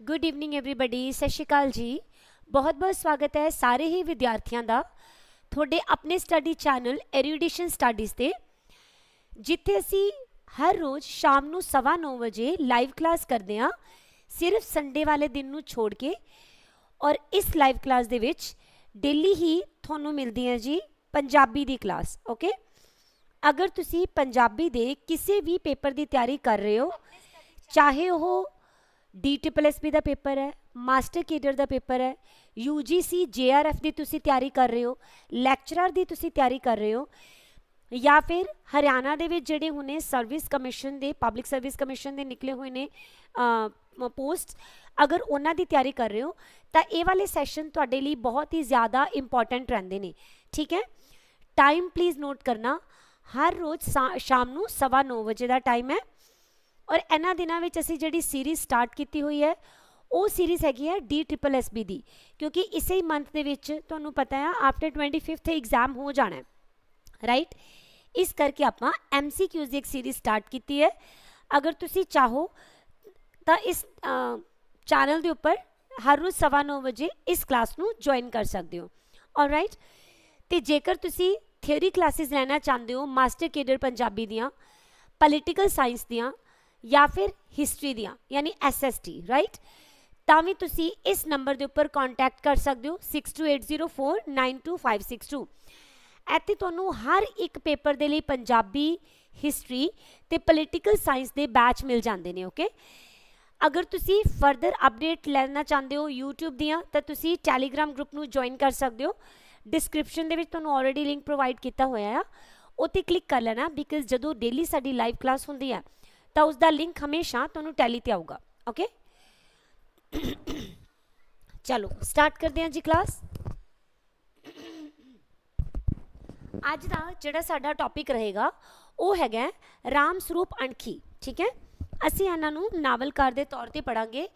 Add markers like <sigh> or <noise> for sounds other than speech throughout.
Good evening everybody ਸਤਿ ਸ਼੍ਰੀ ਅਕਾਲ ਜੀ ਬਹੁਤ-ਬਹੁਤ ਸਵਾਗਤ ਹੈ ਸਾਰੇ ਹੀ ਵਿਦਿਆਰਥੀਆਂ ਦਾ ਤੁਹਾਡੇ ਆਪਣੇ ਸਟੱਡੀ ਚੈਨਲ ਐਰੀਡੀਸ਼ਨ ਸਟੱਡੀਜ਼ ਤੇ ਜਿੱਥੇ ਅਸੀਂ ਹਰ ਰੋਜ਼ ਸ਼ਾਮ ਨੂੰ 9:30 ਵਜੇ ਲਾਈਵ ਕਲਾਸ ਕਰਦੇ ਹਾਂ ਸਿਰਫ ਸੰਡੇ ਵਾਲੇ ਦਿਨ ਨੂੰ ਛੋੜ ਕੇ ਔਰ ਇਸ ਲਾਈਵ ਕਲਾਸ ਦੇ ਵਿੱਚ ਡੇਲੀ ਹੀ ਤੁਹਾਨੂੰ ਮਿਲਦੀ ਹੈ ਜੀ ਪੰਜਾਬੀ ਦੀ ਕਲਾਸ ਓਕੇ ਅਗਰ ਤੁਸੀਂ ਪੰਜਾਬੀ ਦੇ ਕਿਸੇ ਵੀ ਪੇਪਰ ਦੀ ਤਿਆਰੀ ਕਰ ਰਹੇ ਹੋ ਚਾਹੇ ਉਹ ਡੀਟੀਪੀਐਸਪੀ ਦਾ ਪੇਪਰ ਹੈ, ਮਾਸਟਰ ਕੇਡਰ ਦਾ ਪੇਪਰ ਹੈ ਯੂਜੀਸੀ ਜੇਆਰਐਫ ਦੀ ਤੁਸੀਂ ਤਿਆਰੀ ਕਰ ਰਹੇ ਹੋ ਲੈਕਚਰਰ ਦੀ ਤੁਸੀਂ ਤਿਆਰੀ ਕਰ ਰਹੇ ਹੋ, ਜਾਂ ਫਿਰ ਹਰਿਆਣਾ ਦੇ ਵਿੱਚ ਜਿਹੜੇ ਹੁਣੇ ਸਰਵਿਸ ਕਮਿਸ਼ਨ ਦੇ ਪਬਲਿਕ ਸਰਵਿਸ ਕਮਿਸ਼ਨ ਦੇ ਨਿਕਲੇ ਹੋਏ ਨੇ ਪੋਸਟ ਅਗਰ ਉਹਨਾਂ ਦੀ ਤਿਆਰੀ ਕਰ ਰਹੇ ਹੋ, ਤਾਂ ਇਹ ਵਾਲੇ ਸੈਸ਼ਨ ਤੁਹਾਡੇ ਲਈ ਬਹੁਤ ਹੀ ਜ਼ਿਆਦਾ ਇੰਪੋਰਟੈਂਟ ਰਹਿੰਦੇ ਨੇ, ਠੀਕ ਹੈ? ਟਾਈਮ ਪਲੀਜ਼ ਨੋਟ ਕਰਨਾ, ਹਰ ਰੋਜ਼ ਸਾ- ਸ਼ਾਮ ਨੂੰ 9:30 ਵਜੇ ਦਾ ਟਾਈਮ ਹੈ ਔਰ ਇਹਨਾਂ ਦਿਨਾਂ ਵਿੱਚ ਅਸੀਂ ਜਿਹੜੀ ਸੀਰੀਜ਼ ਸਟਾਰਟ ਕੀਤੀ ਹੋਈ ਹੈ, ਉਹ ਸੀਰੀਜ਼ ਹੈਗੀ ਹੈ ਡੀ ਟ੍ਰਿਪਲ ਐਸ ਬੀ ਦੀ ਕਿਉਂਕਿ ਇਸੇ ਹੀ ਮੰਥ ਦੇ ਵਿੱਚ ਤੁਹਾਨੂੰ ਪਤਾ ਹੈ ਆਫਟਰ 25th ਐਗਜ਼ਾਮ ਹੋ ਜਾਣਾ ਹੈ ਰਾਈਟ ਇਸ ਕਰਕੇ ਆਪਾਂ ਐਮਸੀਕਿਊਜ਼ ਦੀ ਇੱਕ ਸੀਰੀਜ਼ ਸਟਾਰਟ ਕੀਤੀ ਹੈ। ਅਗਰ ਤੁਸੀਂ ਚਾਹੋ, ਤਾਂ ਇਸ ਚੈਨਲ ਦੇ ਉੱਪਰ ਹਰ ਰੋਜ਼ 9:30 ਵਜੇ ਇਸ ਕਲਾਸ ਨੂੰ ਜੁਆਇਨ ਕਰ ਸਕਦੇ ਹੋ। ਆਲਰਾਈਟ ਤੇ ਜੇਕਰ ਤੁਸੀਂ ਥਿਊਰੀ ਕਲਾਸਿਸ ਲੈਣਾ ਚਾਹੁੰਦੇ ਹੋ ਮਾਸਟਰ ਕੇਡਰ ਪੰਜਾਬੀ ਦੀਆਂ ਪੋਲੀਟੀਕਲ ਸਾਇੰਸ ਦੀਆਂ ਜਾਂ ਫਿਰ ਹਿਸਟਰੀ ਦੀਆਂ, ਯਾਨੀ ਐਸਐਸਟੀ ਰਾਈਟ ਤਾਂ ਵੀ ਤੁਸੀਂ ਇਸ ਨੰਬਰ ਦੇ ਉੱਪਰ ਕੰਟੈਕਟ ਕਰ ਸਕਦੇ ਹੋ 6280492562 ਇੱਥੇ ਤੁਹਾਨੂੰ ਹਰ ਇੱਕ ਪੇਪਰ ਦੇ ਲਈ ਪੰਜਾਬੀ ਹਿਸਟਰੀ ਤੇ ਪੋਲੀਟੀਕਲ ਸਾਇੰਸ ਦੇ ਬੈਚ ਮਿਲ ਜਾਂਦੇ ਨੇ ਓਕੇ ਅਗਰ ਤੁਸੀਂ ਫਰਦਰ ਅਪਡੇਟ ਲੈਣਾ ਚਾਹੁੰਦੇ ਹੋ YouTube ਦੀਆਂ, ਤਾਂ ਤੁਸੀਂ Telegram ਗਰੁੱਪ ਨੂੰ ਜੁਆਇਨ ਕਰ ਸਕਦੇ ਹੋ। ਡਿਸਕ੍ਰਿਪਸ਼ਨ ਦੇ ਵਿੱਚ ਤੁਹਾਨੂੰ ਆਲਰੇਡੀ ਲਿੰਕ ਪ੍ਰੋਵਾਈਡ ਕੀਤਾ ਹੋਇਆ ਆ। ਉੱਤੇ ਕਲਿੱਕ ਕਰ ਲੈਣਾ ਬਿਕਾਜ਼ ਜਦੋਂ ਡੇਲੀ ਸਾਡੀ ਲਾਈਵ ਕਲਾਸ ਹੁੰਦੀ ਹੈ ਤਾਂ ਉਸ ਦਾ ਲਿੰਕ ਹਮੇਸ਼ਾ ਤੁਹਾਨੂੰ ਟੈਲੀ ਤੇ ਆਊਗਾ ਓਕੇ ਚਲੋ ਸਟਾਰਟ ਕਰਦੇ ਹਾਂ ਜੀ ਕਲਾਸ ਅੱਜ ਦਾ ਜਿਹੜਾ ਸਾਡਾ ਟੌਪਿਕ ਰਹੇਗਾ, ਉਹ ਹੈਗਾ ਰਾਮ ਸਰੂਪ ਅਣਖੀ, ਠੀਕ ਹੈ? ਅਸੀਂ ਇਹਨਾਂ ਨੂੰ ਨਾਵਲਕਾਰ ਦੇ ਤੌਰ ਤੇ ਪੜਾਂਗੇ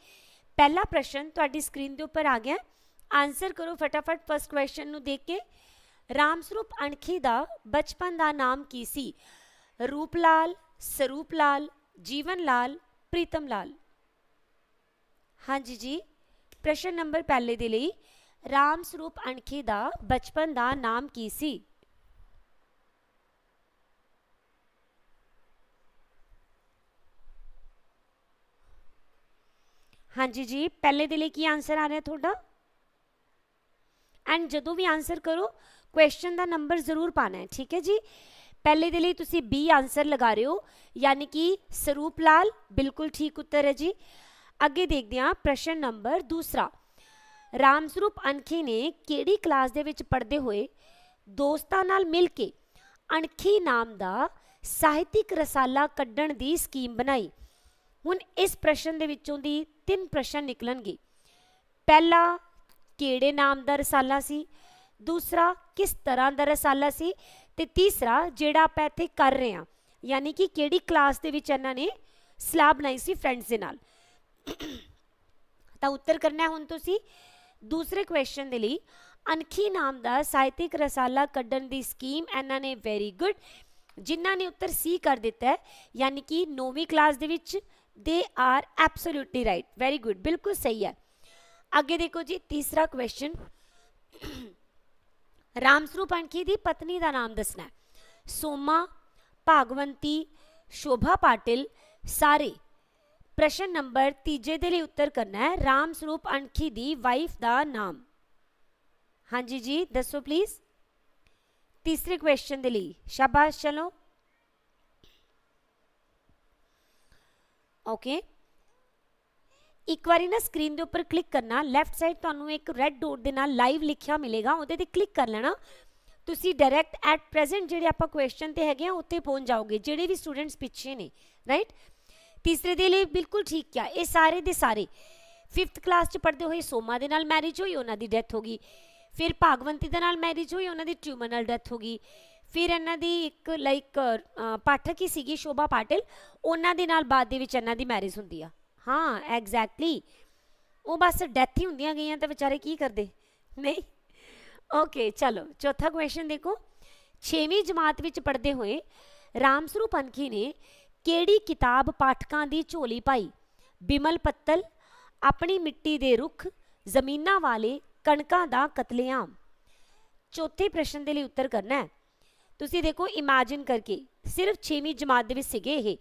ਪਹਿਲਾ ਪ੍ਰਸ਼ਨ ਤੁਹਾਡੀ ਸਕਰੀਨ ਦੇ ਉੱਪਰ ਆ ਗਿਆ। ਆਨਸਰ ਕਰੋ ਫਟਾਫਟ ਫਸਟ ਕੁਐਸਚਨ ਨੂੰ ਦੇਖ ਕੇ। ਰਾਮ ਸਰੂਪ ਅਣਖੀ ਦਾ ਬਚਪਨ ਦਾ ਨਾਮ ਕੀ ਸੀ? ਰੂਪ ਲਾਲ ਸਰੂਪ ਲਾਲ ਜੀਵਨ ਲਾਲ ਪ੍ਰੀਤਮ ਲਾਲ ਹਾਂਜੀ ਜੀ ਪ੍ਰਸ਼ਨ ਨੰਬਰ ਪਹਿਲੇ ਦੇ ਲਈ ਰਾਮ ਸਰੂਪ ਅਣਖੀ ਦਾ ਬਚਪਨ ਦਾ ਨਾਮ ਕੀ ਸੀ ਹਾਂਜੀ ਜੀ ਪਹਿਲੇ ਦੇ ਲਈ ਕੀ ਆਨਸਰ ਆ ਰਿਹਾ ਤੁਹਾਡਾ ਐਂਡ ਜਦੋਂ ਵੀ ਆਨਸਰ ਕਰੋ ਕੁਐਸਚਨ ਦਾ ਨੰਬਰ ਜ਼ਰੂਰ ਪਾਣਾ ਹੈ ਠੀਕ ਹੈ ਜੀ ਪਹਿਲੇ ਦੇ ਲਈ ਤੁਸੀਂ ਬੀ ਆਨਸਰ ਲਗਾ ਰਹੇ ਹੋ, ਯਾਨੀ ਕਿ ਸਰੂਪ ਲਾਲ, ਬਿਲਕੁਲ ਠੀਕ ਉੱਤਰ ਹੈ ਜੀ। ਅੱਗੇ ਦੇਖਦੇ ਹਾਂ ਪ੍ਰਸ਼ਨ ਨੰਬਰ ਦੂਸਰਾ। ਰਾਮ ਸਰੂਪ ਅਣਖੀ ਨੇ ਕਿਹੜੀ ਕਲਾਸ ਦੇ ਵਿੱਚ ਪੜ੍ਹਦੇ ਹੋਏ ਦੋਸਤਾਂ ਨਾਲ ਮਿਲ ਕੇ ਅਣਖੀ ਨਾਮ ਦਾ ਸਾਹਿਤਿਕ ਰਸਾਲਾ ਕੱਢਣ ਦੀ ਸਕੀਮ ਬਣਾਈ? ਹੁਣ ਇਸ ਪ੍ਰਸ਼ਨ ਦੇ ਵਿੱਚੋਂ ਦੀ ਤਿੰਨ ਪ੍ਰਸ਼ਨ ਨਿਕਲਣਗੇ। ਪਹਿਲਾ, ਕਿਹੜੇ ਨਾਮ ਦਾ ਰਸਾਲਾ ਸੀ? ਦੂਸਰਾ, ਕਿਸ ਤਰ੍ਹਾਂ ਦਾ ਰਸਾਲਾ ਸੀ? ਤੇ ਤੀਸਰਾ ਜਿਹੜਾ ਆਪਾਂ ਇੱਥੇ ਕਰ ਰਹੇ ਹਾਂ, ਯਾਨੀ ਕਿ ਕਿਹੜੀ ਕਲਾਸ ਦੇ ਵਿੱਚ ਇਹਨਾਂ ਨੇ ਸਲਾਹ ਬਣਾਈ ਸੀ ਫਰੈਂਡਸ ਦੇ ਨਾਲ। ਤਾਂ ਉੱਤਰ ਕਰਨਾ ਹੁਣ ਤੁਸੀਂ। ਦੂਸਰੇ ਕੁਐਸਚਨ ਦੇ ਲਈ ਅਨਖੀ ਨਾਮ ਦਾ ਸਾਹਿਤਿਕ ਰਸਾਲਾ ਕੱਢਣ ਦੀ ਸਕੀਮ ਇਹਨਾਂ ਨੇ ਵੈਰੀ ਗੁੱਡ ਜਿਨ੍ਹਾਂ ਨੇ ਉੱਤਰ ਸੀ ਕਰ ਦਿੱਤਾ ਹੈ, ਯਾਨੀ ਕਿ 9ਵੀਂ ਕਲਾਸ ਦੇ ਵਿੱਚ ਦੇ are absolutely right very good ਬਿਲਕੁਲ ਸਹੀ ਹੈ। ਅੱਗੇ ਦੇਖੋ ਜੀ, ਤੀਸਰਾ ਕੁਐਸਚਨ ਰਾਮ ਸਰੂਪ ਅਣਖੀ ਦੀ ਪਤਨੀ ਦਾ ਨਾਮ ਦੱਸਣਾ ਸੋਮਾ, ਭਾਗਵੰਤੀ, ਸ਼ੋਭਾ ਪਾਟਿਲ, ਸਾਰੇ। ਪ੍ਰਸ਼ਨ ਨੰਬਰ ਤੀਜੇ ਦੇ ਲਈ ਉੱਤਰ ਕਰਨਾ ਹੈ ਰਾਮ ਸਰੂਪ ਅਣਖੀ ਦੀ ਵਾਈਫ ਦਾ ਨਾਮ। ਹਾਂਜੀ ਜੀ, ਦੱਸੋ ਪਲੀਜ਼ ਤੀਸਰੇ ਕੁਐਸਚਨ ਦੇ ਲਈ। ਸ਼ਾਬਾਸ਼, ਚਲੋ। ਓਕੇ ਇੱਕ ਵਾਰੀ ਨਾ ਸਕਰੀਨ ਦੇ ਉੱਪਰ ਕਲਿੱਕ ਕਰਨਾ ਲੈਫਟ ਸਾਈਡ ਤੁਹਾਨੂੰ ਇੱਕ ਰੈੱਡ ਡੋਟ ਦੇ ਨਾਲ ਲਾਈਵ ਲਿਖਿਆ ਮਿਲੇਗਾ, ਉਹਦੇ ਤੇ ਕਲਿੱਕ ਕਰ ਲੈਣਾ। ਤੁਸੀਂ ਡਾਇਰੈਕਟ ਐਟ ਪ੍ਰੈਜ਼ੈਂਟ ਜਿਹੜੇ ਆਪਾਂ ਕੁਐਸਚਨ ਤੇ ਹੈਗੇ ਆ ਉੱਤੇ ਪਹੁੰਚ ਜਾਓਗੇ, ਜਿਹੜੇ ਵੀ ਸਟੂਡੈਂਟਸ ਪਿੱਛੇ ਨੇ ਰਾਈਟ ਤੀਸਰੇ ਦੇ ਲਈ ਬਿਲਕੁਲ ਠੀਕ ਕਿਹਾ, ਇਹ ਸਾਰੇ ਦੇ ਸਾਰੇ। 5th ਕਲਾਸ ਚ ਪੜ੍ਹਦੇ ਹੋਏ ਸੋਮਾ ਦੇ ਨਾਲ ਮੈਰਿਜ ਹੋਈ, ਉਹਨਾਂ ਦੀ ਡੈਥ ਹੋ ਗਈ। ਫਿਰ ਭਾਗਵੰਤੀ ਦੇ ਨਾਲ ਮੈਰਿਜ ਹੋਈ, ਉਹਨਾਂ ਦੀ ਟਿਊਮਰ ਨਾਲ ਡੈਥ ਹੋ ਗਈ। ਫਿਰ ਇਹਨਾਂ ਦੀ ਇੱਕ ਲਾਈਕ ਪਾਠਕ ਹੀ ਸੀਗੀ, ਸ਼ੋਭਾ ਪਾਟਿਲ, ਉਹਨਾਂ ਦੇ ਨਾਲ ਬਾਅਦ ਦੇ ਵਿੱਚ ਇਹਨਾਂ ਦੀ ਮੈਰਿਜ ਹੁੰਦੀ ਆ। ਹਾਂ ਐਗਜ਼ੈਕਟਲੀ ਉਹ ਬਸ ਡੈਥ ਹੀ ਹੁੰਦੀਆਂ ਗਈਆਂ ਤਾਂ ਵਿਚਾਰੇ ਕੀ ਕਰਦੇ? ਨਹੀਂ। ਓਕੇ ਚਲੋ, ਚੌਥਾ ਕੁਐਸਚਨ ਦੇਖੋ। 6ਵੀਂ ਜਮਾਤ ਵਿੱਚ ਪੜ੍ਹਦੇ ਹੋਏ ਰਾਮਸਰੂਪ ਅਨਖੀ ਨੇ ਕਿਹੜੀ ਕਿਤਾਬ ਪਾਠਕਾਂ ਦੀ ਝੋਲੀ ਪਾਈ? ਬਿਮਲ ਪੱਤਲ, ਆਪਣੀ ਮਿੱਟੀ ਦੇ ਰੁੱਖ, ਜ਼ਮੀਨਾਂ ਵਾਲੇ, ਕਣਕਾਂ ਦਾ ਕਤਲੇਆਮ। ਚੌਥੇ ਪ੍ਰਸ਼ਨ ਦੇ ਲਈ ਉੱਤਰ ਕਰਨਾ ਹੈ। ਤੁਸੀਂ ਦੇਖੋ ਇਮੇਜਿਨ ਕਰਕੇ। ਸਿਰਫ 6ਵੀਂ ਜਮਾਤ ਦੇ ਵਿੱਚ ਸੀਗੇ ਇਹ।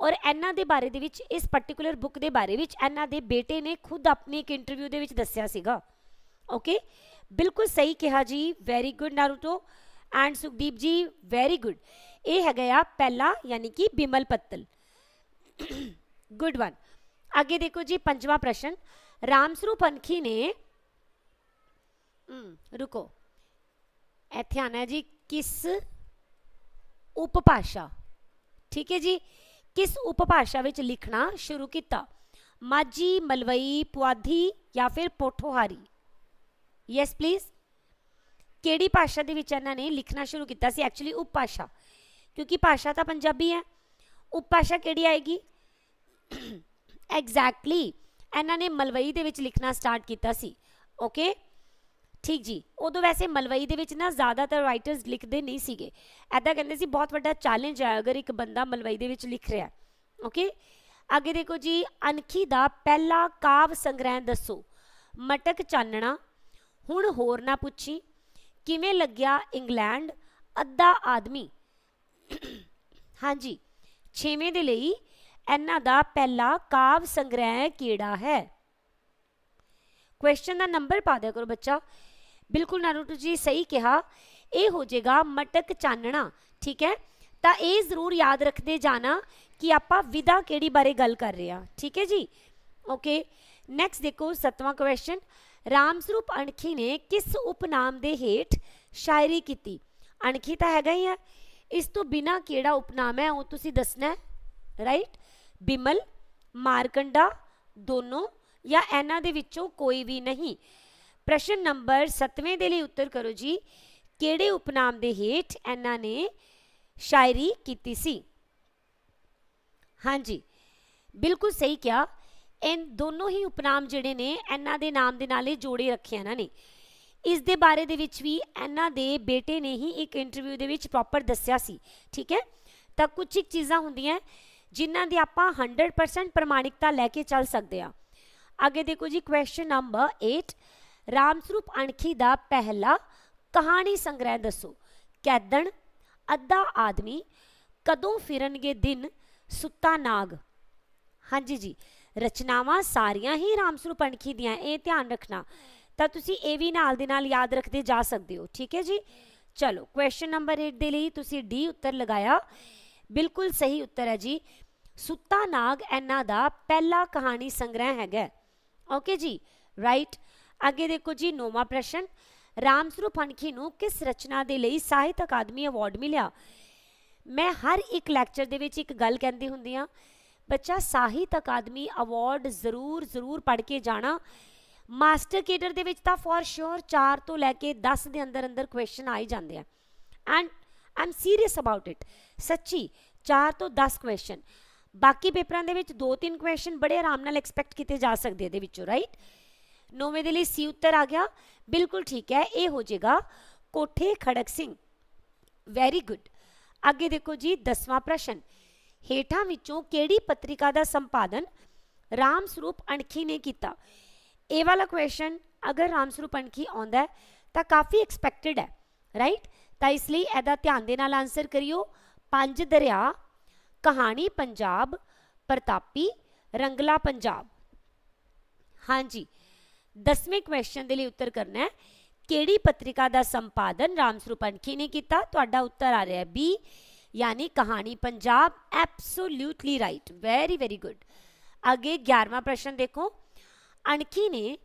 ਔਰ ਇਹਨਾਂ ਦੇ ਬਾਰੇ ਦੇ ਵਿੱਚ, ਇਸ ਪਾਰਟਿਕੂਲਰ ਬੁੱਕ ਦੇ ਬਾਰੇ ਵਿੱਚ ਇਹਨਾਂ ਦੇ ਬੇਟੇ ਨੇ ਖੁਦ ਆਪਣੀ ਇੱਕ ਇੰਟਰਵਿਊ ਦੇ ਵਿੱਚ ਦੱਸਿਆ ਸੀਗਾ। ਓਕੇ ਬਿਲਕੁਲ ਸਹੀ ਕਿਹਾ ਜੀ। Very good Naruto and Sukhdeep ji very good ਇਹ ਹੈਗਾ ਆ ਪਹਿਲਾ, ਯਾਨੀ ਕਿ ਬਿਮਲ ਪੱਤਲ। ਗੁੱਡ ਵਨ ਅੱਗੇ ਦੇਖੋ ਜੀ, ਪੰਜਵਾਂ ਪ੍ਰਸ਼ਨ। ਰਾਮਸਰੂਪ ਅਨਖੀ ਨੇ ਰੁਕੋ। ਇੱਥੇ ਆਣਾ ਜੀ, ਕਿਸ ਉਪਭਾਸ਼ਾ? ਠੀਕ ਹੈ ਜੀ? ਕਿਸ ਉਪਭਾਸ਼ਾ ਵਿੱਚ ਲਿਖਣਾ ਸ਼ੁਰੂ ਕੀਤਾ? ਮਾਝੀ, ਮਲਵਈ, ਪੁਆਧੀ ਜਾਂ ਫਿਰ ਪੋਠੋਹਾਰੀ? ਯੈਸ ਪਲੀਜ਼ ਕਿਹੜੀ ਭਾਸ਼ਾ ਦੇ ਵਿੱਚ ਇਹਨਾਂ ਨੇ ਲਿਖਣਾ ਸ਼ੁਰੂ ਕੀਤਾ ਸੀ? ਐਕਚੁਅਲੀ ਉਪਭਾਸ਼ਾ। ਕਿਉਂਕਿ ਭਾਸ਼ਾ ਤਾਂ ਪੰਜਾਬੀ ਹੈ। ਉਪਭਾਸ਼ਾ ਕਿਹੜੀ ਆਏਗੀ? ਐਗਜ਼ੈਕਟਲੀ ਇਹਨਾਂ ਨੇ ਮਲਵਈ ਦੇ ਵਿੱਚ ਲਿਖਣਾ ਸਟਾਰਟ ਕੀਤਾ ਸੀ। ਓਕੇ ਠੀਕ ਜੀ। ਉਦੋਂ ਵੈਸੇ ਮਲਵਈ ਦੇ ਵਿੱਚ ਨਾ ਜ਼ਿਆਦਾਤਰ ਰਾਈਟਰਸ ਲਿਖਦੇ ਨਹੀਂ ਸੀਗੇ। ਐਦਾਂ ਕਹਿੰਦੇ ਸੀ, ਬਹੁਤ ਵੱਡਾ ਚੈਲੰਜ ਹੈ ਅਗਰ ਇੱਕ ਬੰਦਾ ਮਲਵਈ ਦੇ ਵਿੱਚ ਲਿਖ ਰਿਹਾ ਓਕੇ ਅੱਗੇ ਦੇਖੋ ਜੀ ਅਨਖੀ ਦਾ ਪਹਿਲਾ ਕਾਵ ਸੰਗ੍ਰਹਿ ਦੱਸੋ। ਮਟਕ ਚਾਨਣਾ, ਹੁਣ ਹੋਰ ਨਾ ਪੁੱਛੀ, ਕਿਵੇਂ ਲੱਗਿਆ ਇੰਗਲੈਂਡ? ਅੱਧਾ ਆਦਮੀ <coughs> ਹਾਂਜੀ, ਛੇਵੇਂ ਦੇ ਲਈ ਇਹਨਾਂ ਦਾ ਪਹਿਲਾ ਕਾਵ ਸੰਗ੍ਰਹਿ ਕਿਹੜਾ ਹੈ? ਕੁਐਸਚਨ ਦਾ ਨੰਬਰ ਪਾ ਦਿਆ ਕਰੋ ਬੱਚਾ। ਬਿਲਕੁਲ ਨਾਰੂਟੋ ਜੀ ਸਹੀ ਕਿਹਾ। ਇਹ ਹੋ ਜਾਏਗਾ ਮਟਕ ਚਾਨਣਾ, ਠੀਕ ਹੈ? ਤਾਂ ਇਹ ਜ਼ਰੂਰ ਯਾਦ ਰੱਖਦੇ ਜਾਣਾ ਕਿ ਆਪਾਂ ਵਿਦਾ ਕਿਹੜੀ ਬਾਰੇ ਗੱਲ ਕਰ ਰਹੇ ਹਾਂ, ਠੀਕ ਹੈ ਜੀ? ਓਕੇ ਨੈਕਸਟ ਦੇਖੋ ਸਤਵਾਂ ਕੁਐਸਚਨ ਰਾਮਸਰੂਪ ਅਣਖੀ ਨੇ ਕਿਸ ਉਪਨਾਮ ਦੇ ਹੇਠ ਸ਼ਾਇਰੀ ਕੀਤੀ? ਅਣਖੀ ਤਾਂ ਹੈਗਾ ਹੀ ਹੈ ਇਸ ਤੋਂ ਬਿਨਾ ਕਿਹੜਾ ਉਪਨਾਮ ਹੈ, ਉਹ ਤੁਸੀਂ ਦੱਸਣਾ ਹੈ ਰਾਈਟ ਬਿਮਲ, ਮਾਰਕੰਡਾ, ਦੋਨੋਂ ਜਾਂ ਇਹਨਾਂ ਦੇ ਵਿੱਚੋਂ ਕੋਈ ਵੀ ਨਹੀਂ। ਪ੍ਰਸ਼ਨ ਨੰਬਰ 7ਵੇਂ ਦੇ ਲਈ ਉੱਤਰ ਕਰੋ ਜੀ। ਕਿਹੜੇ ਉਪਨਾਮ ਦੇ ਹੇਠ ਇਹਨਾਂ ਨੇ ਸ਼ਾਇਰੀ ਕੀਤੀ ਸੀ? ਹਾਂਜੀ, ਬਿਲਕੁਲ ਸਹੀ ਕਿਹਾ। ਇਨ ਦੋਨੋਂ ਹੀ ਉਪਨਾਮ ਜਿਹੜੇ ਨੇ, ਇਹਨਾਂ ਦੇ ਨਾਮ ਦੇ ਨਾਲ ਹੀ ਜੋੜੇ ਰੱਖੇ ਇਹਨਾਂ ਨੇ। ਇਸ ਦੇ ਬਾਰੇ ਦੇ ਵਿੱਚ ਵੀ ਇਹਨਾਂ ਦੇ ਬੇਟੇ ਨੇ ਹੀ ਇੱਕ ਇੰਟਰਵਿਊ ਦੇ ਵਿੱਚ ਪ੍ਰੋਪਰ ਦੱਸਿਆ ਸੀ, ਠੀਕ ਹੈ? ਤਾਂ ਕੁਝ ਇੱਕ ਚੀਜ਼ਾਂ ਹੁੰਦੀਆਂ ਜਿਨ੍ਹਾਂ ਦੀ ਆਪਾਂ 100% ਪ੍ਰਮਾਣਿਕਤਾ ਲੈ ਕੇ ਚੱਲ ਸਕਦੇ ਆ ਅੱਗੇ ਦੇਖੋ ਜੀ ਕੁਐਸਚਨ ਨੰਬਰ 8 ਰਾਮਸਰੂਪ ਅਣਖੀ ਦਾ ਪਹਿਲਾ ਕਹਾਣੀ ਸੰਗ੍ਰਹਿ ਦੱਸੋ। ਕੈਦਣ, ਅੱਧਾ ਆਦਮੀ, ਕਦੋਂ ਫਿਰਨਗੇ ਦਿਨ, ਸੁੱਤਾ ਨਾਗ। ਹਾਂਜੀ ਜੀ, ਰਚਨਾਵਾਂ ਸਾਰੀਆਂ ਹੀ ਰਾਮਸਰੂਪ ਅਣਖੀ ਦੀਆਂ, ਇਹ ਧਿਆਨ ਰੱਖਣਾ। ਤਾਂ ਤੁਸੀਂ ਇਹ ਵੀ ਨਾਲ ਦੇ ਨਾਲ ਯਾਦ ਰੱਖਦੇ ਜਾ ਸਕਦੇ ਹੋ, ਠੀਕ ਹੈ ਜੀ? ਚਲੋ ਕੁਐਸਚਨ ਨੰਬਰ 8 ਦੇ ਲਈ ਤੁਸੀਂ ਡੀ ਉੱਤਰ ਲਗਾਇਆ। ਬਿਲਕੁਲ ਸਹੀ ਉੱਤਰ ਹੈ ਜੀ। ਸੁੱਤਾ ਨਾਗ ਇਹਨਾਂ ਦਾ ਪਹਿਲਾ ਕਹਾਣੀ ਸੰਗ੍ਰਹਿ ਹੈਗਾ। ਓਕੇ ਜੀ ਰਾਈਟ ਅੱਗੇ ਦੇਖੋ ਜੀ, ਨੌਵਾਂ ਪ੍ਰਸ਼ਨ। ਰਾਮਸਰੂਪ ਅਣਖੀ ਨੂੰ ਕਿਸ ਰਚਨਾ ਦੇ ਲਈ ਸਾਹਿਤ ਅਕਾਦਮੀ ਅਵਾਰਡ ਮਿਲਿਆ? ਮੈਂ ਹਰ ਇੱਕ ਲੈਕਚਰ ਦੇ ਵਿੱਚ ਇੱਕ ਗੱਲ ਕਹਿੰਦੀ ਹੁੰਦੀ ਆ ਬੱਚਾ ਸਾਹਿਤ ਅਕਾਦਮੀ ਅਵਾਰਡ ਜ਼ਰੂਰ ਜ਼ਰੂਰ ਪੜ੍ਹ ਕੇ ਜਾਣਾ। ਮਾਸਟਰ ਕੇਡਰ ਦੇ ਵਿੱਚ ਤਾਂ ਫॉर ਸ਼ੋਰ 4 ਤੋਂ ਲੈ ਕੇ 10 ਦੇ ਅੰਦਰ ਅੰਦਰ ਕੁਐਸਚਨ ਆ ਜਾਂਦੇ ਆ। And I am serious about it ਸੱਚੀ 4 ਤੋਂ 10 ਕੁਐਸਚਨ ਬਾਕੀ ਪੇਪਰਾਂ ਦੇ ਵਿੱਚ 2-3 ਕੁਐਸਚਨ ਬੜੇ ਆਰਾਮ ਨਾਲ ਐਕਸਪੈਕਟ ਕੀਤੇ ਜਾ ਸਕਦੇ ਇਹਦੇ ਵਿੱਚੋਂ ਰਾਈਟ ਨੌਵੇਂ ਦੇ ਲਈ ਸੀ ਉੱਤਰ ਆ ਗਿਆ। ਬਿਲਕੁਲ ਠੀਕ ਹੈ, ਇਹ ਹੋ ਜਾਏਗਾ ਕੋਠੇ ਖੜਕ ਸਿੰਘ। ਵੈਰੀ ਗੁੱਡ ਅੱਗੇ ਦੇਖੋ ਜੀ 10ਵਾਂ ਪ੍ਰਸ਼ਨ। ਹੇਠਾਂ ਵਿੱਚੋਂ ਕਿਹੜੀ ਪੱਤਰਿਕਾ ਦਾ ਸੰਪਾਦਨ ਰਾਮ ਸਰੂਪ ਅਣਖੀ ਨੇ ਕੀਤਾ? ਇਹ ਵਾਲਾ ਕੁਐਸਚਨ ਅਗਰ ਰਾਮ ਸਰੂਪ ਅਣਖੀ ਆਉਂਦਾ ਤਾਂ ਕਾਫੀ ਐਕਸਪੈਕਟਡ ਹੈ ਰਾਈਟ ਤਾਂ ਇਸ ਲਈ ਇਹਦਾ ਧਿਆਨ ਦੇ ਨਾਲ ਆਨਸਰ ਕਰਿਓ। ਪੰਜ ਦਰਿਆ, ਕਹਾਣੀ ਪੰਜਾਬ, ਪ੍ਰਤਾਪੀ, ਰੰਗਲਾ ਪੰਜਾਬ। ਹਾਂਜੀ। 10ਵੇਂ ਕੁਐਸਚਨ ਦੇ ਲਈ ਉੱਤਰ ਕਰਨਾ ਹੈ ਕਿਹੜੀ ਪੱਤਰਿਕਾ ਦਾ ਸੰਪਾਦਨ ਰਾਮਸਰੂਪ ਅਣਖੀ ਨੇ ਕੀਤਾ ਤੁਹਾਡਾ ਉੱਤਰ ਆ ਰਿਹਾ ਹੈ ਬੀ ਯਾਨੀ ਕਹਾਣੀ Punjab absolutely right very very good ਅੱਗੇ 11ਵਾਂ ਪ੍ਰਸ਼ਨ ਦੇਖੋ ਅਣਖੀ ਨੇ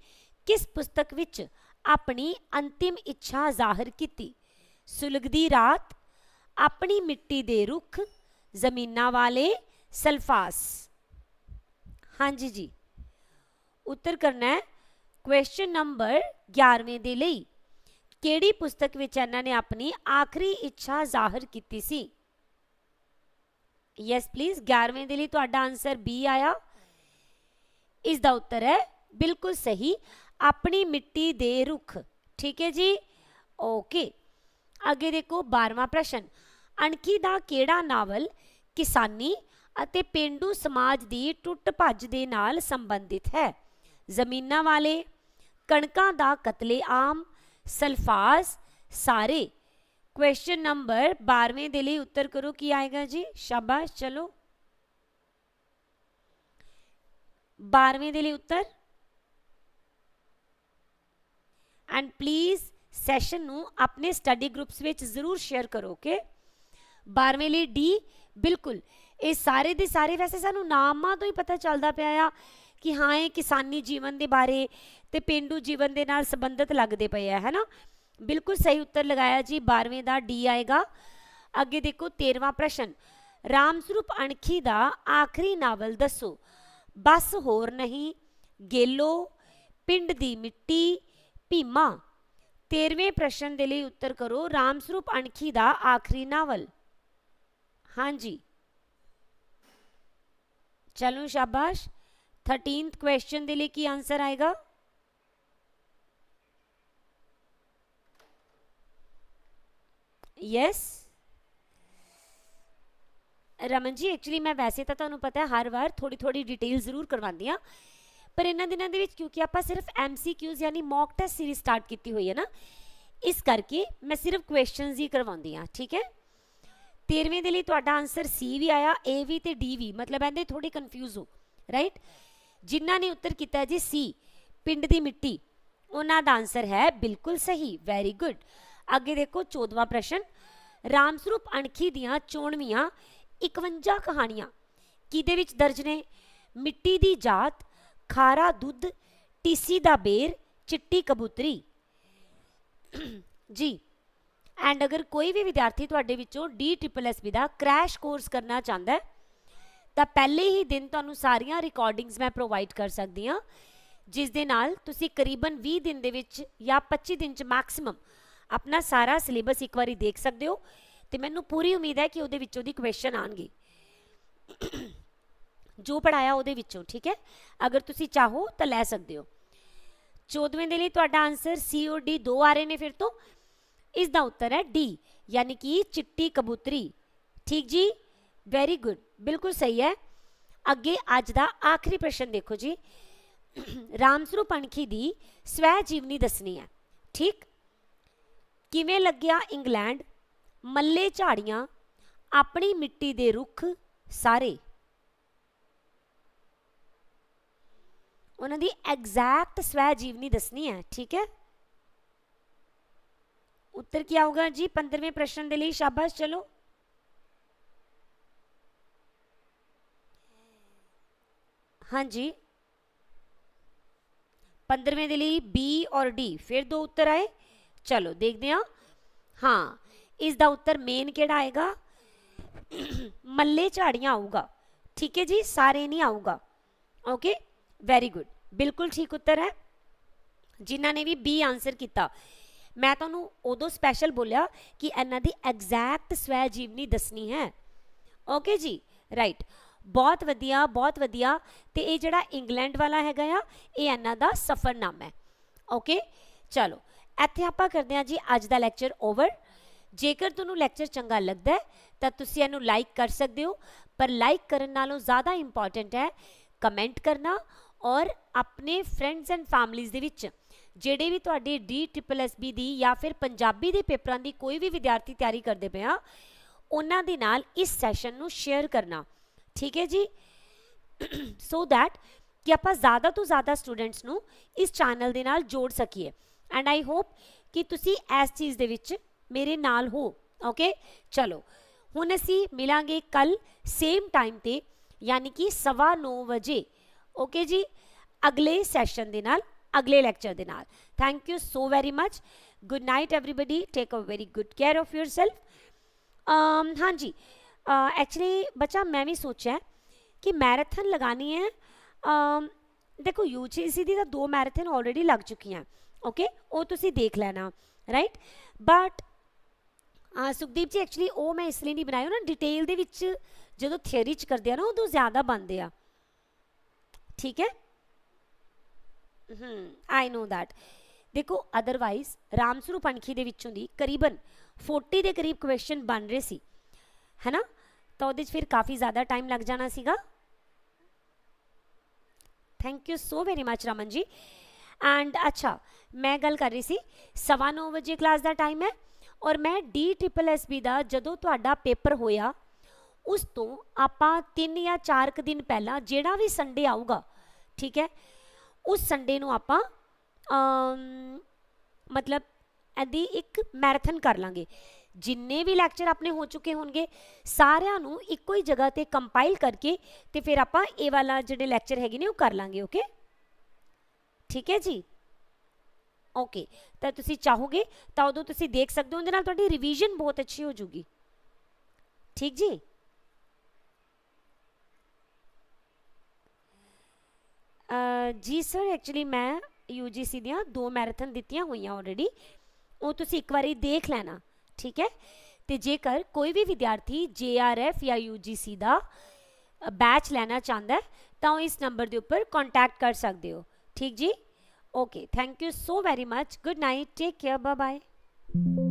ਕਿਸ ਪੁਸਤਕ ਵਿੱਚ ਆਪਣੀ ਅੰਤਿਮ ਇੱਛਾ ਜ਼ਾਹਰ ਕੀਤੀ ਸੁਲਗਦੀ ਰਾਤ ਆਪਣੀ ਮਿੱਟੀ ਦੇ ਰੁੱਖ ਜ਼ਮੀਨਾਂ ਵਾਲੇ ਸਲਫਾਸ ਹਾਂਜੀ ਜੀ ਉੱਤਰ ਕਰਨਾ ਹੈ ਕੁਐਸਚਨ ਨੰਬਰ 11ਵੇਂ ਦੇ ਲਈ, ਕਿਹੜੀ ਪੁਸਤਕ ਵਿੱਚ ਇਹਨਾਂ ਨੇ ਆਪਣੀ ਆਖਰੀ ਇੱਛਾ ਜ਼ਾਹਰ ਕੀਤੀ ਸੀ? ਯੈਸ ਪਲੀਜ਼ 11ਵੇਂ ਦੇ ਲਈ ਤੁਹਾਡਾ ਆਨਸਰ ਬੀ ਆਇਆ। ਇਸ ਦਾ ਉੱਤਰ ਹੈ, ਬਿਲਕੁਲ ਸਹੀ, ਆਪਣੀ ਮਿੱਟੀ ਦੇ ਰੁੱਖ। ਠੀਕ ਹੈ ਜੀ? ਓਕੇ ਅੱਗੇ ਦੇਖੋ 12ਵਾਂ ਪ੍ਰਸ਼ਨ। ਅਣਖੀ ਦਾ ਕਿਹੜਾ ਨਾਵਲ ਕਿਸਾਨੀ ਅਤੇ ਪਿੰਡੂ ਸਮਾਜ ਦੀ ਟੁੱਟ ਭੱਜ ਦੇ ਨਾਲ ਸੰਬੰਧਿਤ ਹੈ? ਜ਼ਮੀਨਾਂ ਵਾਲੇ ਕਣਕਾਂ ਦਾ ਕਤਲੇਆਮ ਸਲਫਾਸ ਸਾਰੇ। ਕੁਐਸਚਨ ਨੰਬਰ 12ਵੇਂ ਦੇ ਲਈ ਉੱਤਰ ਕਰੋ, ਕੀ ਆਏਗਾ ਜੀ? ਸ਼ਾਬਾਸ਼, ਚਲੋ। 12ਵੇਂ ਦੇ ਲਈ ਉੱਤਰ। ਐਂਡ ਪਲੀਜ਼ ਸੈਸ਼ਨ ਨੂੰ ਆਪਣੇ ਸਟੱਡੀ ਗਰੁੱਪਸ ਵਿੱਚ ਜ਼ਰੂਰ ਸ਼ੇਅਰ ਕਰੋ ਓਕੇ 12ਵੇਂ ਲਈ ਡੀ ਬਿਲਕੁਲ। ਇਹ ਸਾਰੇ ਦੇ ਸਾਰੇ ਵੈਸੇ ਸਾਨੂੰ ਨਾਮਾਂ ਤੋਂ ਹੀ ਪਤਾ ਚੱਲਦਾ ਪਿਆ ਆ। ਕਿ ਹਾਂ, ਇਹ ਕਿਸਾਨੀ ਜੀਵਨ ਦੇ ਬਾਰੇ ਤੇ ਪਿੰਡੂ ਜੀਵਨ ਦੇ ਨਾਲ ਸੰਬੰਧਿਤ ਲੱਗਦੇ ਪਏ ਆ, ਹੈਨਾ? ਬਿਲਕੁਲ ਸਹੀ ਉੱਤਰ ਲਗਾਇਆ ਜੀ 12ਵੇਂ ਦਾ ਡੀ ਆਏਗਾ। ਅੱਗੇ ਦੇਖੋ 13ਵਾਂ ਪ੍ਰਸ਼ਨ। ਰਾਮ ਸਰੂਪ ਅਣਖੀ ਦਾ ਆਖਰੀ ਨਾਵਲ ਦੱਸੋ। ਬਸ ਹੋਰ ਨਹੀਂ, ਗੇਲੋ, ਪਿੰਡ ਦੀ ਮਿੱਟੀ, ਭੀਮਾ। 13ਵੇਂ ਪ੍ਰਸ਼ਨ ਦੇ ਲਈ ਉੱਤਰ ਕਰੋ, ਰਾਮ ਸਰੂਪ ਅਣਖੀ ਦਾ ਆਖਰੀ ਨਾਵਲ। ਹਾਂਜੀ। ਚਲੋ ਸ਼ਾਬਾਸ਼। 13th ਕੁਐਸਚਨ ਦੇ ਲਈ ਕੀ ਆਨਸਰ ਆਏਗਾ? ਯੈਸ ਰਮਨ ਜੀ ਐਕਚੁਅਲੀ ਮੈਂ ਵੈਸੇ ਤਾਂ ਤੁਹਾਨੂੰ ਪਤਾ ਹੈ, ਹਰ ਵਾਰ ਥੋੜੀ ਥੋੜੀ ਡਿਟੇਲ ਜ਼ਰੂਰ ਕਰਵਾਉਂਦੀ ਆ ਪਰ ਇਹਨਾਂ ਦਿਨਾਂ ਦੇ ਵਿੱਚ ਕਿਉਂਕਿ ਆਪਾਂ ਸਿਰਫ ਐਮਸੀਕਿਊਜ਼ ਯਾਨੀ ਮੌਕ ਟੈਸਟ ਸੀਰੀਜ਼ ਸਟਾਰਟ ਕੀਤੀ ਹੋਈ ਹੈ ਨਾ, ਇਸ ਕਰਕੇ ਮੈਂ ਸਿਰਫ ਕੁਐਸਚਨਸ ਹੀ ਕਰਵਾਉਂਦੀ ਆ ਠੀਕ ਹੈ? 13ਵੇਂ ਦੇ ਲਈ ਤੁਹਾਡਾ ਆਨਸਰ ਸੀ ਵੀ ਆਇਆ ਏ ਵੀ ਤੇ ਡੀ ਵੀ, ਮਤਲਬ ਇਹਦੇ ਥੋੜੀ ਕਨਫਿਊਜ਼ ਹੋ ਰਾਈਟ ਜਿਨ੍ਹਾਂ ਨੇ ਉੱਤਰ ਕੀਤਾ ਜੀ ਸੀ, ਪਿੰਡ ਦੀ ਮਿੱਟੀ। ਉਹਨਾਂ ਦਾ ਆਨਸਰ ਹੈ ਬਿਲਕੁਲ ਸਹੀ ਵੈਰੀ ਗੁੱਡ ਅੱਗੇ ਦੇਖੋ 14ਵਾਂ ਪ੍ਰਸ਼ਨ। ਰਾਮ ਸਰੂਪ ਅਣਖੀ ਦੀਆਂ ਚੋਣਵੀਆਂ 51 ਕਹਾਣੀਆਂ ਕਿਹਦੇ ਵਿੱਚ ਦਰਜ ਨੇ? ਮਿੱਟੀ ਦੀ ਜਾਤ, ਖਾਰਾ ਦੁੱਧ, ਟੀਸੀ ਦਾ ਬੇਰ, ਚਿੱਟੀ ਕਬੂਤਰੀ। ਜੀ ਐਂਡ ਅਗਰ ਕੋਈ ਵੀ ਵਿਦਿਆਰਥੀ ਤੁਹਾਡੇ ਵਿੱਚੋਂ ਡੀ ਟ੍ਰਿਪਲ ਐੱਸ ਬੀ ਦਾ ਕ੍ਰੈਸ਼ ਕੋਰਸ ਕਰਨਾ ਚਾਹੁੰਦਾ ਹੈ ਤਾਂ ਪਹਿਲੇ ਹੀ ਦਿਨ ਤੁਹਾਨੂੰ ਸਾਰੀਆਂ ਰਿਕਾਰਡਿੰਗਸ ਮੈਂ ਪ੍ਰੋਵਾਈਡ ਕਰ ਸਕਦੀ ਹਾਂ, ਜਿਸ ਦੇ ਨਾਲ ਤੁਸੀਂ ਕਰੀਬਨ 20 ਦਿਨ ਦੇ ਵਿੱਚ ਜਾਂ 25 ਦਿਨ ਚ ਮੈਕਸਿਮਮ ਆਪਣਾ ਸਾਰਾ ਸਿਲੇਬਸ ਇੱਕ ਵਾਰੀ ਦੇਖ ਸਕਦੇ ਹੋ ਤੇ ਮੈਨੂੰ ਪੂਰੀ ਉਮੀਦ ਹੈ ਕਿ ਉਹਦੇ ਵਿੱਚੋਂ ਦੀ ਕੁਐਸਚਨ ਆਣਗੇ ਜੋ ਪੜਾਇਆ ਉਹਦੇ ਵਿੱਚੋਂ, ਠੀਕ ਹੈ? ਅਗਰ ਤੁਸੀਂ ਚਾਹੋ ਤਾਂ ਲੈ ਸਕਦੇ ਹੋ। 14ਵੇਂ ਦੇ ਲਈ ਤੁਹਾਡਾ ਆਨਸਰ ਸੀ ਔਰ ਡੀ ਦੋ ਆ ਰਹੇ ਨੇ ਫਿਰ ਤੋਂ। ਇਸ ਦਾ ਉੱਤਰ ਹੈ ਡੀ ਯਾਨੀ ਕਿ ਚਿੱਟੀ ਕਬੂਤਰੀ। ਠੀਕ ਜੀ? ਵੈਰੀ ਗੁੱਡ ਬਿਲਕੁਲ ਸਹੀ ਹੈ। ਅੱਗੇ ਅੱਜ ਦਾ ਆਖਰੀ ਪ੍ਰਸ਼ਨ ਦੇਖੋ ਜੀ। ਰਾਮਸਰੂਪ ਅਣਖੀ ਦੀ ਸਵੈ ਜੀਵਨੀ ਦੱਸਣੀ ਹੈ। ਠੀਕ? ਕਿਵੇਂ ਲੱਗਿਆ ਇੰਗਲੈਂਡ? ਮੱਲੇ ਝਾੜੀਆਂ, ਆਪਣੀ ਮਿੱਟੀ ਦੇ ਰੁੱਖ ਸਾਰੇ। ਉਹਨਾਂ ਦੀ ਐਗਜ਼ੈਕਟ ਸਵੈ ਜੀਵਨੀ ਦੱਸਣੀ ਹੈ। ਠੀਕ ਹੈ? ਉੱਤਰ ਕੀ ਆਊਗਾ ਜੀ? 15ਵੇਂ ਪ੍ਰਸ਼ਨ ਦੇ ਲਈ ਸ਼ਾਬਾਸ਼। ਚਲੋ। ਹਾਂਜੀ। 15ਵੇਂ ਦੇ ਲਈ B ਔਰ D, ਫਿਰ ਦੋ ਉੱਤਰ ਆਏ। ਚਲੋ, ਦੇਖਦੇ ਹਾਂ। ਹਾਂ, ਇਸ ਦਾ ਉੱਤਰ ਮੇਨ ਕਿਹੜਾ ਆਏਗਾ? ਮੱਲੇ ਝਾੜੀਆਂ ਆਊਗਾ। ਠੀਕ ਹੈ ਜੀ, ਸਾਰੇ ਨਹੀਂ ਆਊਗਾ। ਓਕੇ ਵੈਰੀ ਗੁੱਡ ਬਿਲਕੁਲ ਠੀਕ ਉੱਤਰ ਹੈ। ਜਿਨ੍ਹਾਂ ਨੇ ਵੀ B ਆਨਸਰ ਕੀਤਾ। ਮੈਂ ਤੁਹਾਨੂੰ ਉਦੋਂ ਸਪੈਸ਼ਲ ਬੋਲਿਆ ਕਿ ਇਹਨਾਂ ਦੀ ਐਗਜ਼ੈਕਟ ਸਵੈ ਜੀਵਨੀ ਦੱਸਣੀ ਹੈ। ਓਕੇ ਜੀ ਰਾਈਟ ਬਹੁਤ ਵਧੀਆ ਬਹੁਤ ਵਧੀਆ। ਤੇ ਇਹ ਜਿਹੜਾ ਇੰਗਲੈਂਡ ਵਾਲਾ ਹੈਗਾ ਆ, ਇਹ ਇਹਨਾਂ ਦਾ ਸਫਰਨਾਮਾ ਹੈ। ਓਕੇ ਚਲੋ, ਇੱਥੇ ਆਪਾਂ ਕਰਦੇ ਹਾਂ ਜੀ ਅੱਜ ਦਾ ਲੈਕਚਰ ਓਵਰ ਜੇਕਰ ਤੁਹਾਨੂੰ ਲੈਕਚਰ ਚੰਗਾ ਲੱਗਦਾ ਹੈ, ਤਾਂ ਤੁਸੀਂ ਇਹਨੂੰ ਲਾਈਕ ਕਰ ਸਕਦੇ ਹੋ। ਪਰ ਲਾਈਕ ਕਰਨ ਨਾਲੋਂ ਜ਼ਿਆਦਾ ਇੰਪੋਰਟੈਂਟ ਹੈ ਕਮੈਂਟ ਕਰਨਾ ਔਰ ਆਪਣੇ ਫਰੈਂਡਸ ਐਂਡ ਫੈਮਲੀਜ਼ ਦੇ ਵਿੱਚ ਜਿਹੜੇ ਵੀ ਤੁਹਾਡੇ ਡੀ ਟ੍ਰਿਪਲ ਐੱਸ ਬੀ ਦੀ ਜਾਂ ਫਿਰ ਪੰਜਾਬੀ ਦੇ ਪੇਪਰਾਂ ਦੀ ਕੋਈ ਵੀ ਵਿਦਿਆਰਥੀ ਤਿਆਰੀ ਕਰਦੇ ਪਏ ਆ, ਉਹਨਾਂ ਦੇ ਨਾਲ ਇਸ ਸੈਸ਼ਨ ਨੂੰ ਸ਼ੇਅਰ ਕਰਨਾ। ਠੀਕ ਹੈ ਜੀ? ਸੋ ਦੈਟ ਕਿ ਆਪਾਂ ਜ਼ਿਆਦਾ ਤੋਂ ਜ਼ਿਆਦਾ ਸਟੂਡੈਂਟਸ ਨੂੰ ਇਸ ਚੈਨਲ ਦੇ ਨਾਲ ਜੋੜ ਸਕੀਏ। ਐਂਡ ਆਈ ਹੋਪ ਕਿ ਤੁਸੀਂ ਇਸ ਚੀਜ਼ ਦੇ ਵਿੱਚ ਮੇਰੇ ਨਾਲ ਹੋ। ਓਕੇ ਚਲੋ। ਹੁਣ ਅਸੀਂ ਮਿਲਾਂਗੇ ਕੱਲ ਸੇਮ ਟਾਈਮ ਤੇ, ਯਾਨੀ ਕਿ 9:30 ਵਜੇ। ਓਕੇ ਜੀ? ਅਗਲੇ ਸੈਸ਼ਨ ਦੇ ਨਾਲ, ਅਗਲੇ ਲੈਕਚਰ ਦੇ ਨਾਲ। Thank you so very much good night everybody take a very good care of yourself. um ਹਾਂਜੀ। ਐਕਚੁਅਲੀ ਬੱਚਾ ਮੈਂ ਵੀ ਸੋਚਿਆ ਕਿ ਮੈਰਾਥਨ ਲਗਾਣੀ ਹੈ। um, ਦੇਖੋ ਯੂਜੀਸੀ ਦੀ ਤਾਂ ਦੋ ਮੈਰਾਥਨ ਆਲਰੇਡੀ ਲੱਗ ਚੁੱਕੀਆਂ। ਓਕੇ ਉਹ ਤੁਸੀਂ ਦੇਖ ਲੈਣਾ। ਰਾਈਟ ਬਟ ਸੁਖਦੀਪ ਜੀ ਐਕਚੁਅਲੀ ਉਹ ਮੈਂ ਇਸ ਲਈ ਨਹੀਂ ਬਣਾਇਆ ਨਾ ਡਿਟੇਲ ਦੇ ਵਿੱਚ ਜਦੋਂ ਥਿਅਰੀ ਚ ਕਰਦੇ ਆ ਨਾ ਉਦੋਂ ਜ਼ਿਆਦਾ ਬਣਦੇ ਆ। ਠੀਕ ਹੈ? ਹਮ ਆਈ ਨੋ ਦੈਟ ਦੇਖੋ ਅਦਰਵਾਈਜ਼ ਰਾਮਸਰੂ ਪੰਖੀ ਦੇ ਵਿੱਚੋਂ ਦੀ ਕਰੀਬਨ 40 ਦੇ ਕਰੀਬ ਕੁਐਸਚਨ ਬਣ ਰਹੇ ਸੀ। ਹੈਨਾ? ਤਾਂ ਉਹਦੇ 'ਚ ਫਿਰ ਕਾਫੀ ਜ਼ਿਆਦਾ ਟਾਈਮ ਲੱਗ ਜਾਣਾ ਸੀਗਾ। Thank you so very much Raman ji. And ਅੱਛਾ, ਮੈਂ ਗੱਲ ਕਰ ਰਹੀ ਸੀ, ਸਵਾ ਨੌ ਵਜੇ ਕਲਾਸ ਦਾ ਟਾਈਮ ਹੈ ਔਰ ਮੈਂ ਡੀ ਟ੍ਰਿਪਲ ਐਸ ਬੀ ਦਾ ਜਦੋਂ ਤੁਹਾਡਾ ਪੇਪਰ ਹੋਇਆ, ਉਸ ਤੋਂ ਆਪਾਂ 3 ਜਾਂ 4 ਕੁ ਦਿਨ ਪਹਿਲਾਂ ਜਿਹੜਾ ਵੀ ਸੰਡੇ ਆਊਗਾ, ਠੀਕ ਹੈ, ਉਸ ਸੰਡੇ ਨੂੰ ਆਪਾਂ ਮਤਲਬ ਇਹਦੀ ਇੱਕ ਮੈਰਾਥਨ ਕਰ ਲਾਂਗੇ। ਜਿੰਨੇ ਵੀ ਲੈਕਚਰ ਆਪਣੇ ਹੋ ਚੁੱਕੇ ਹੋਣਗੇ, ਸਾਰਿਆਂ ਨੂੰ ਇੱਕੋ ਹੀ ਜਗ੍ਹਾ ਤੇ ਕੰਪਾਈਲ ਕਰਕੇ ਤੇ ਫਿਰ ਆਪਾਂ ਇਹ ਵਾਲਾ ਜਿਹੜੇ ਲੈਕਚਰ ਹੈਗੇ ਨੇ ਉਹ ਕਰ ਲਾਂਗੇ ਓਕੇ ਠੀਕ ਹੈ ਜੀ? ਓਕੇ ਤਾਂ ਤੁਸੀਂ ਚਾਹੋਗੇ ਤਾਂ ਉਦੋਂ ਤੁਸੀਂ ਦੇਖ ਸਕਦੇ ਹੋ, ਉਹਦੇ ਨਾਲ ਤੁਹਾਡੀ ਰਿਵੀਜ਼ਨ ਬਹੁਤ ਅੱਛੀ ਹੋ ਜੂਗੀ। ਠੀਕ ਜੀ? ਜੀ ਸਰ ਐਕਚੁਅਲੀ ਮੈਂ UGC ਦੀਆਂ ਦੋ ਮੈਰਾਥਨ ਦਿੱਤੀਆਂ ਹੋਈਆਂ ਆਲਰੇਡੀ ਉਹ ਤੁਸੀਂ ਇੱਕ ਵਾਰੀ ਦੇਖ ਲੈਣਾ। ਠੀਕ ਹੈ ਤੇ ਜੇਕਰ ਕੋਈ ਵੀ ਵਿਦਿਆਰਥੀ JRF ਜਾਂ UGC ਦਾ ਬੈਚ ਲੈਣਾ ਚਾਹੁੰਦਾ ਹੈ ਤਾਂ ਉਹ ਇਸ ਨੰਬਰ ਦੇ ਉੱਪਰ ਕੰਟੈਕਟ ਕਰ ਸਕਦੇ ਹੋ ਠੀਕ ਜੀ okay thank you so very much good night take care bye bye